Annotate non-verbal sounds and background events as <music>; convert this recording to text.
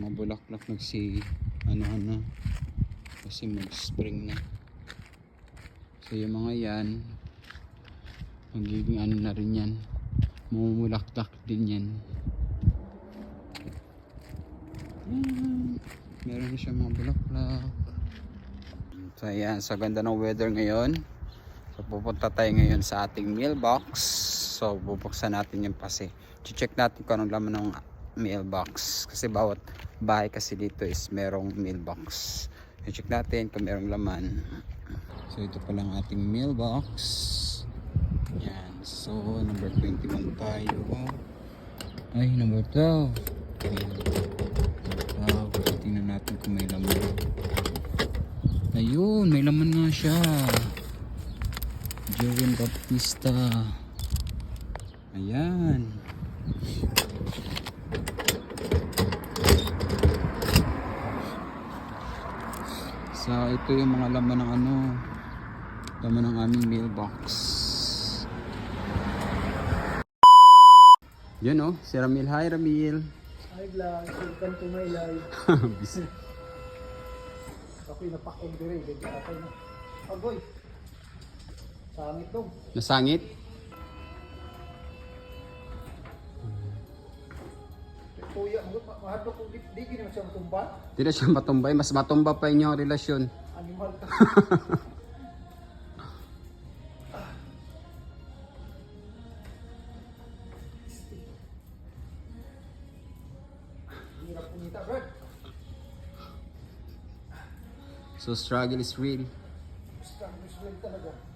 mga bulaklak nagsi ano ano kasi mag spring na. So yung mga yan magiging ano na rin yan. Mamumulaklak din yan. Meron na siya mga bulaklak. So ayan. Sa ganda ng weather ngayon. So pupunta tayo ngayon sa ating mailbox. So bubuksan natin yung pase check natin kung anong laman ng mailbox. Kasi bawat bahay kasi dito is merong mailbox. Check natin kung merong laman. So ito pa lang ating mailbox. Yan so number 21 tayo. Ay number 12 wow tingnan natin kung may laman. Ayun may laman nga siya. Joven Baptista. Ayan So ito yung mga laman ng ano laman ng aming mailbox. Yun oh, si Ramil. Hi Ramil. Hi vlog, welcome to my life. <laughs> Busy. Ako'y napakong dire, ganyan ako na. Agoy! Sangit dong. Nasangit? Kuya, mahadlo ko di, di gini siya matumba. Di na siya matumbay. Mas matumba pa inyong relasyon. Animal ka. <laughs> So struggle is real. Strong is well talaga.